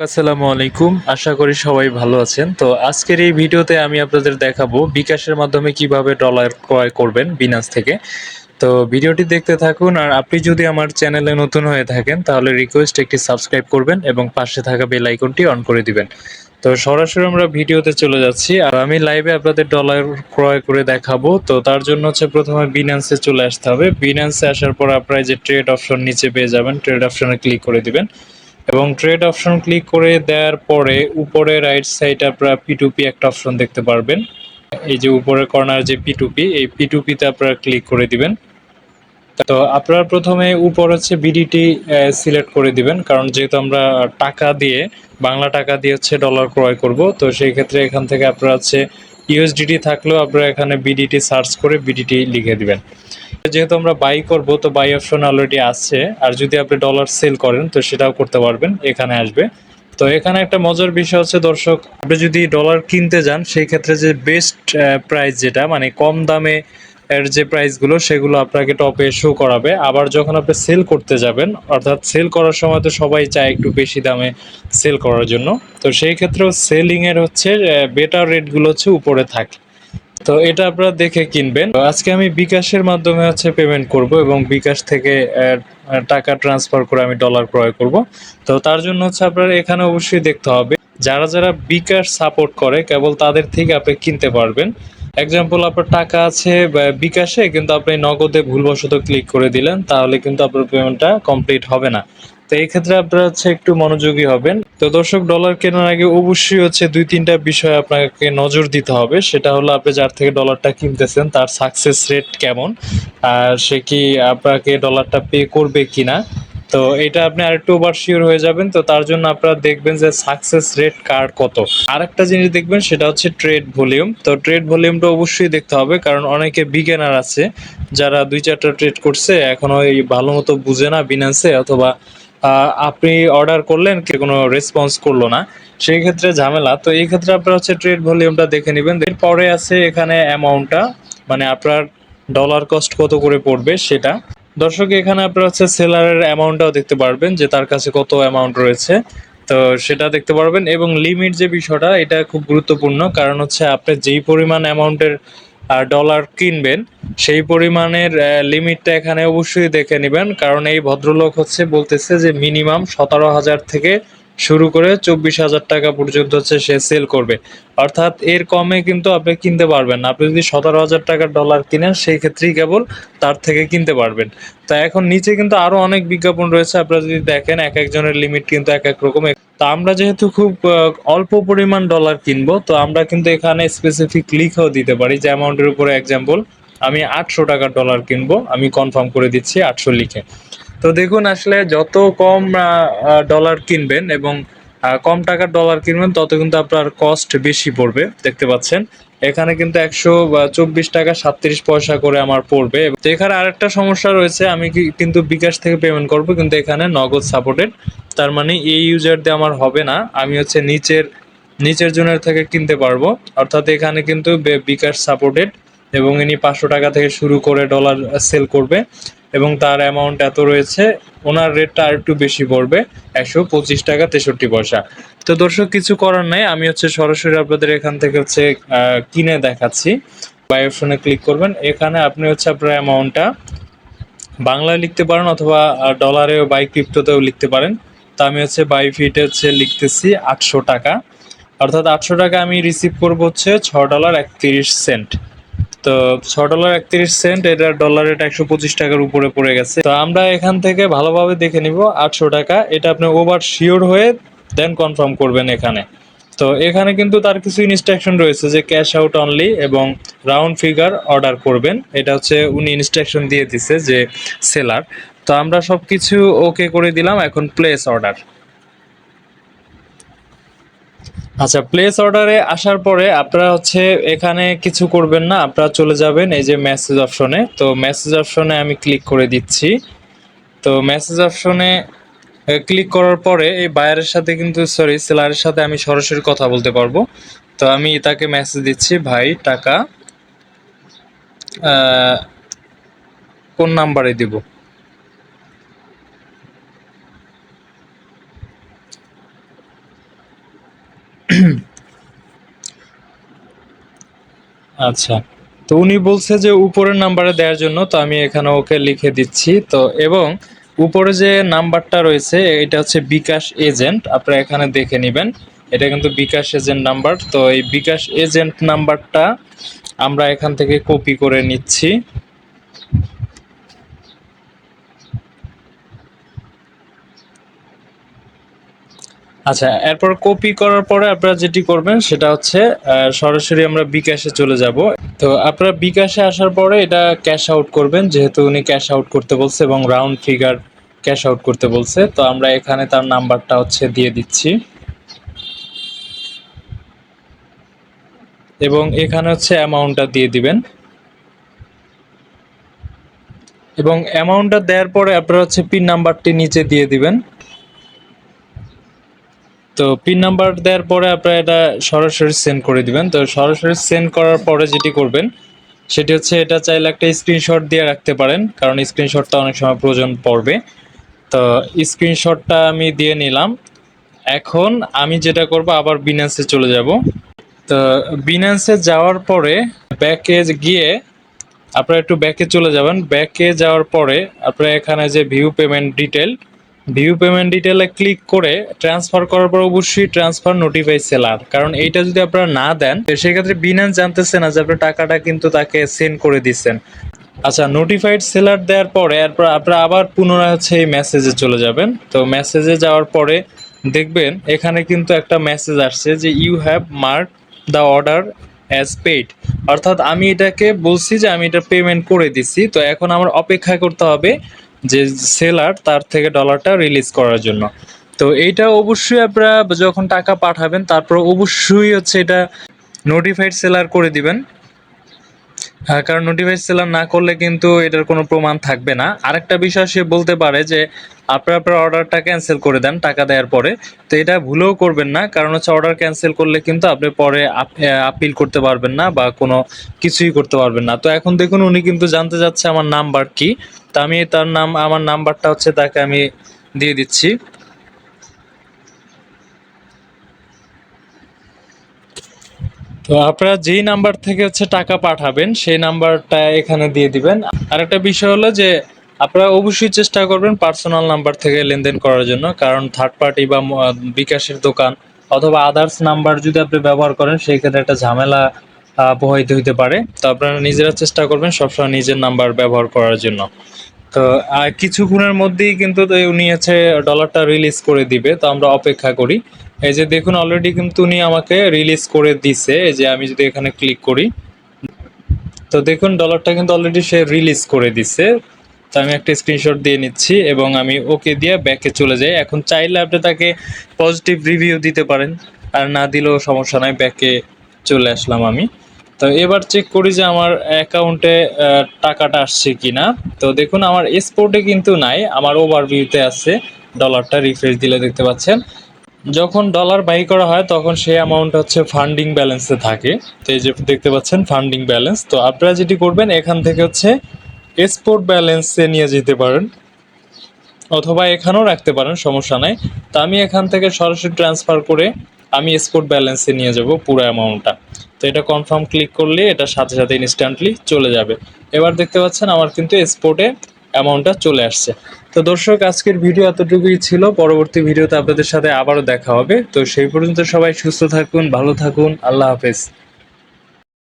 আসসালামু আলাইকুম। আশা করি সবাই ভালো আছেন। তো আজকের এই ভিডিওতে আমি আপনাদের দেখাবো বিকাশের মাধ্যমে কীভাবে ডলার ক্রয় করবেন বিনান্স থেকে। তো ভিডিওটি দেখতে থাকুন, আর আপনি যদি আমার চ্যানেলে নতুন হয়ে থাকেন, তাহলে রিকোয়েস্ট একটি সাবস্ক্রাইব করবেন এবং পাশে থাকা বেল আইকনটি অন করে দিবেন। তো সরাসরি আমরা ভিডিওতে চলে যাচ্ছি, আর আমি লাইভে আপনাদের ডলার ক্রয় করে দেখাবো। তো তার জন্য হচ্ছে প্রথমে বিনান্সে চলে আসতে হবে। বিনান্সে আসার পর আপনারা যে ট্রেড অপশন নিচে পেয়ে যাবেন ট্রেড অপশনে ক্লিক করে দিবেন। এবং ট্রেড অপশন ক্লিক করে দেওয়ার পরে উপরে রাইট সাইডে আপনারা পিটুপি একটা অপশন দেখতে পারবেন। এই যে উপরের কর্নার যে পিটুপি এই পিটুপিতে আপনারা ক্লিক করে দিবেন। তো আপনারা প্রথমে উপর হচ্ছে বিডিটি সিলেক্ট করে দিবেন, কারণ যেহেতু আমরা টাকা দিয়ে, বাংলা টাকা দিয়ে হচ্ছে ডলার ক্রয় করব, তো সেই ক্ষেত্রে এখান থেকে আপনারা হচ্ছে ইউএসডিটি থাকলেও আপনারা এখানে বিডিটি সার্চ করে বিডিটি লিখে দিবেন। যেহেতু আমরা বাই করব, তো বাই অপশন অলরেডি আসছে আর যদি আপনি ডলার সেল করেন, তো সেটাও করতে পারবেন, এখানে আসবে। তো এখানে একটা মজার বিষয় হচ্ছে, দর্শক, আপনি যদি ডলার কিনতে যান, সেই ক্ষেত্রে যে বেস্ট প্রাইস যেটা মানে কম দামে এর যে প্রাইসগুলো সেগুলো আপনাকে টপে শো করাবে। আবার যখন আপনি সেল করতে যাবেন, অর্থাৎ সেল করার সময় তো সবাই চায় একটু বেশি দামে সেল করার জন্য। তো সেই ক্ষেত্রেও সেলিংয়ের হচ্ছে বেটার রেটগুলো হচ্ছে উপরে থাকে। তো এটা আপনারা দেখে কিনবেন। আজকে আমি বিকাশের মাধ্যমে হচ্ছে পেমেন্ট করব এবং বিকাশ থেকে টাকা ট্রান্সফার করে আমি ডলার ক্রয় করব। তো তার জন্য হচ্ছে আপনারা এখানে অবশ্যই দেখতে হবে, যারা যারা বিকাশ সাপোর্ট করে, কেবল তাদের থেকে আপনি কিনতে পারবেন। এক্সাম্পল আপনার টাকা আছে বিকাশে, কিন্তু আপনি নগদে ভুলবশত ক্লিক করে দিলেন, তাহলে কিন্তু আপনার পেমেন্টটা কমপ্লিট হবে না। তো এই ক্ষেত্রে আপনারা হচ্ছে একটু মনোযোগী হবেন। তো দর্শক ডলার কেনার আগে অবশ্যই হচ্ছে দুই, তিনটা বিষয় আপনাকে নজর দিতে হবে। সেটা হলো আপনি যার থেকে ডলারটা কিনতেছেন, তার সাকসেস রেট কেমন, আর সে কি আপনাকে ডলারটা পে করবে কিনা। তো এটা আপনি আরেকটু ওভার শিওর হয়ে যাবেন। তো তার জন্য আপনারা দেখবেন যে সাকসেস রেট কার কত। আরেকটা জিনিস দেখবেন, সেটা হচ্ছে ট্রেড ভলিউম তো ট্রেড ভলিউমটা অবশ্যই দেখতে হবে, কারণ অনেকে বিগেনার আছে, যারা দুই চারটা ট্রেড করছে, এখনও এই ভালো মতো বুঝে না বিনান্সে অথবা আপনি অর্ডার করলেন কে কোনো রেসপন্স করল না। সেই ক্ষেত্রে ঝামেলা। তো এই ক্ষেত্রে আপনারা হচ্ছে ট্রেড ভলিউমটা দেখে নেবেন। এরপরে আছে এখানে অ্যামাউন্টটা মানে আপনার ডলার কস্ট কত করে পড়বে সেটা। দর্শক, এখানে আপনারা হচ্ছে সেলারের অ্যামাউন্টটাও দেখতে পারবেন যে তার কাছে কত অ্যামাউন্ট রয়েছে। তো সেটা দেখতে পারবেন এবং লিমিট যে বিষয়টা, এটা খুব গুরুত্বপূর্ণ। কারণ হচ্ছে আপনি যেই পরিমাণ অ্যামাউন্টের ডলার কিনবেন, সেই পরিমাণের লিমিটটা এখানে অবশ্যই দেখে নেবেন। কারণ এই ভদ্রলোক হচ্ছে বলতেছে যে মিনিমাম সতেরো হাজার থেকে শুরু করে চব্বিশ হাজার টাকা পর্যন্ত হচ্ছে সে সেল করবে। অর্থাৎ এর কমে কিন্তু আপনি কিনতে পারবেন না। আপনি যদি সতেরো হাজার টাকার ডলার কিনেন, সেই ক্ষেত্রেই কেবল তার থেকে কিনতে পারবেন। তা এখন নিচে কিন্তু আরও অনেক বিজ্ঞাপন রয়েছে। আপনারা যদি দেখেন, এক একজনের লিমিট কিন্তু এক এক রকম। তা আমরা যেহেতু খুব অল্প পরিমাণ ডলার কিনবো, তো আমরা কিন্তু এখানে স্পেসিফিক লিখেও দিতে পারি যে অ্যামাউন্টের উপরে এক্সাম্পল আমি আটশো টাকার ডলার কিনবো। আমি কনফার্ম করে দিচ্ছি আটশো লিখে। তো দেখুন আসলে যত কম ডলার কিনবেন এবং কম টাকার ডলার কিনবেন, তত কিন্তু আপনার কস্ট বেশি পড়বে, দেখতে পাচ্ছেন। এখানে কিন্তু একশো চব্বিশ টাকা সাতত্রিশ পয়সা করে আমার পড়বে। তো এখানে আরেকটা সমস্যা রয়েছে, আমি কিন্তু বিকাশ থেকে পেমেন্ট করব, কিন্তু এখানে নগদ সাপোর্টেড তার মানে এই ইউজার দিয়ে আমার হবে না, আমি হচ্ছে নিচের নিচের জনের থেকে কিনতে পারব। অর্থাৎ এখানে কিন্তু বিকাশ সাপোর্টেড এবং ইনি পাঁচশো টাকা থেকে শুরু করে ডলার সেল করবে। এবং তার অ্যামাউন্ট এত রয়েছে, ওনার রেটটা আর একটু বেশি পড়বে, একশো পঁচিশ টাকা তেষট্টি পয়সা। তো দর্শক, কিছু করার নাই, আমি হচ্ছে সরাসরি আপনাদের এখান থেকে হচ্ছে কিনে দেখাচ্ছি। বাই ক্লিক করবেন, এখানে আপনি হচ্ছে আপনার অ্যামাউন্টটা বাংলায় লিখতে পারেন অথবা ডলারেও বাই ক্রিপ্টোতেও লিখতে পারেন। তো আমি হচ্ছে বাই ফিটে হচ্ছে লিখতেছি আটশো টাকা। অর্থাৎ আটশো টাকা আমি রিসিভ করব হচ্ছে ছ ডলার একত্রিশ সেন্ট তো ছ ডলার একত্রিশ সেন্ট, এটা ডলার রেট একশো পঁচিশ টাকার উপরে পড়ে গেছে। তো আমরা এখান থেকে ভালোভাবে দেখে নিব, আটশো টাকা। এটা আপনি ওভার শিওর হয়ে দেন কনফার্ম করবেন এখানে। তো এখানে কিন্তু তার কিছু ইনস্ট্রাকশন রয়েছে যে ক্যাশ আউট অনলি এবং রাউন্ড ফিগার অর্ডার করবেন। এটা হচ্ছে উনি ইনস্ট্রাকশন দিয়ে দিছে যে সেলার তো আমরা সব কিছু ওকে করে দিলাম, এখন প্লেস অর্ডার আচ্ছা প্লেস অর্ডারে আসার পরে আপনারা হচ্ছে এখানে কিছু করবেন না, আপনারা চলে যাবেন এই যে মেসেজ অপশনে তো মেসেজ অপশনে আমি ক্লিক করে দিচ্ছি। তো মেসেজ অপশনে ক্লিক করার পরে এই বায়ারের সাথে কিন্তু সরি সেলারের সাথে আমি সরাসরি কথা বলতে পারব। তো আমি তাকে মেসেজ দিচ্ছি, ভাই, টাকা কোন নাম্বারে দিব? আচ্ছা। তো উনি বলছে যে উপরের নাম্বারে দেওয়ার জন্য, তো আমি এখানে ওকে লিখে দিচ্ছি। তো এবং উপরে যে নাম্বারটা রয়েছে, এটা হচ্ছে বিকাশ এজেন্ট। আপনারা এখানে দেখে নেবেন। এটা কিন্তু বিকাশ এজেন্ট নাম্বার। তো এই বিকাশ এজেন্ট নাম্বারটা আমরা এখান থেকে কপি করে নিচ্ছি। আচ্ছা এরপর কপি করার পরে আপনারা যেটি করবেন সেটা হচ্ছে সরাসরি আমরা বিকাশে চলে যাব। তো আপনারা বিকাশে আসার পরে এটা ক্যাশ আউট করবেন, যেহেতু উনি ক্যাশ আউট করতে বলছে এবং রাউন্ড ফিগার ক্যাশ আউট করতে বলছে। তো আমরা এখানে তার নাম্বারটা হচ্ছে দিয়ে দিচ্ছি। এবং এখানে হচ্ছে অ্যামাউন্টটা দিয়ে দিবেন। এবং অ্যামাউন্টটা দেওয়ার পরে আপনারা হচ্ছে পিন নাম্বারটি নিচে দিয়ে দিবেন। তো পিন নাম্বার দেওয়ার পরে আপনারা এটা সরাসরি সেন্ড করে দিবেন। তো সরাসরি সেন্ড করার পরে যেটি করবেন, সেটি হচ্ছে এটা চাইলে একটা স্ক্রিনশট দিয়ে রাখতে পারেন, কারণ স্ক্রিনশটটা অনেক সময় প্রয়োজন পড়বে। তো স্ক্রিনশটটা আমি দিয়ে নিলাম। এখন আমি যেটা করব, আবার বিনান্সে চলে যাব। তো বিনান্সে যাওয়ার পরে ব্যাকে গিয়ে আপনারা একটু ব্যাকে চলে যাবেন। ব্যাকে যাওয়ার পরে আপনারা এখানে যে view payment detail view payment ডিটেলে ক্লিক করে ট্রান্সফার করার পর অবশ্যই ট্রান্সফার নোটিফাই সেলার কারণ এইটা যদি আপনারা না দেন সেক্ষেত্রে বিনান্স জানতেছে না যে আপনার টাকাটা কিন্তু তাকে সেন্ড করে দিচ্ছেন। আচ্ছা নোটিফাইড সেলার দেওয়ার পরে এরপর আপনারা আবার পুনরায় হচ্ছে এই মেসেজে চলে যাবেন। তো মেসেজে যাওয়ার পরে দেখবেন এখানে কিন্তু একটা মেসেজ আসছে যে you have mark the order as paid অর্থাৎ আমি এটাকে বলছি যে আমি এটা পেমেন্ট করে দিছি তো এখন আমার অপেক্ষা করতে হবে যে সেলার তার থেকে ডলারটা রিলিজ করার জন্য। তো এইটা অবশ্যই আপনারা যখন টাকা পাঠাবেন, তারপর অবশ্যই হচ্ছে এটা নোটিফাইড সেলার করে দিবেন। কারণ নোটিফাইড সেলার না করলে কিন্তু এটার কোনো প্রমাণ থাকবে না। আরেকটা বিষয় সে বলতে পারে যে, আপনার আপনার অর্ডারটা ক্যান্সেল করে দেন টাকা দেওয়ার পরে। তো এটা ভুলেও করবেন না, কারণ হচ্ছে অর্ডার ক্যান্সেল করলে কিন্তু আপনি পরে আপিল করতে পারবেন না বা কোনো কিছুই করতে পারবেন না। তো এখন দেখুন, উনি কিন্তু জানতে যাচ্ছে আমার নাম্বার কি। তা আমি তার নাম, আমার নাম্বারটা হচ্ছে তাকে আমি দিয়ে দিচ্ছি। তো আপনারা যেই নাম্বার থেকে হচ্ছে টাকা পাঠাবেন, সেই নাম্বারটা এখানে দিয়ে দিবেন। আর একটা বিষয় হলো যে, আপনারা অবশ্যই চেষ্টা করবেন পার্সোনাল নাম্বার থেকে লেনদেন করার জন্য, কারণ থার্ড পার্টি বা বিকাশের দোকান অথবা আদার্স নাম্বার যদি আপনি ব্যবহার করেন, সেই ক্ষেত্রে একটা ঝামেলা প্রভাবিত হইতে পারে। তো আপনারা নিজেরা চেষ্টা করবেন সবসময় নিজের নাম্বার ব্যবহার করার জন্য। তো কিছুক্ষণের মধ্যেই কিন্তু উনি হচ্ছে ডলারটা রিলিজ করে দিবে, তো আমরা অপেক্ষা করি। এই যে দেখুন অলরেডি কিন্তু উনি আমাকে রিলিজ করে দিছে, এই যে আমি যদি এখানে ক্লিক করি। তো দেখুন ডলারটা কিন্তু অলরেডি সে রিলিজ করে দিছে। তো আমি একটা স্ক্রিনশট দিয়ে নিচ্ছি এবং আমি ওকে দিয়ে ব্যাকে চলে যাই। এখন চাইলে আপনি তাকে পজিটিভ রিভিউ দিতে পারেন, আর না দিলেও সমস্যা নাই ব্যাকে চলে আসলাম আমি। তো এবার চেক করি যে আমার অ্যাকাউন্টে টাকাটা আসছে কিনা। তো দেখুন, আমার এক্সপোর্টে কিন্তু নাই, আমার ওভারভিউতে আছে ডলারটা রিফ্রেশ দিলে দেখতে পাচ্ছেন। যখন ডলার বাই করা হয়, তখন সেই অ্যামাউন্ট হচ্ছে ফান্ডিং ব্যালেন্সে থাকে। তো এই যে দেখতে পাচ্ছেন ফান্ডিং ব্যালেন্স তো আপনারা যেটি করবেন, এখান থেকে হচ্ছে এক্সপোর্ট ব্যালেন্সে নিয়ে যেতে পারেন, অথবা এখানেও রাখতে পারেন, সমস্যা নাই। তো আমি এখান থেকে সরাসরি ট্রান্সফার করে আমি এক্সপোর্ট ব্যালেন্সে নিয়ে যাব পুরো অ্যামাউন্টটা তো এটা কনফার্ম ক্লিক করলে এটা সাথে সাথে ইনস্ট্যান্টলি চলে যাবে। এবার দেখতে পাচ্ছেন আমার কিন্তু স্পোর্টে অ্যামাউন্টটা চলে আসছে। তো দর্শক, আজকের ভিডিও এতটুকুই ছিল। পরবর্তী ভিডিওতে আপনাদের সাথে আবারও দেখা হবে। তো সেই পর্যন্ত সবাই সুস্থ থাকুন, ভালো থাকুন। আল্লাহ হাফেজ।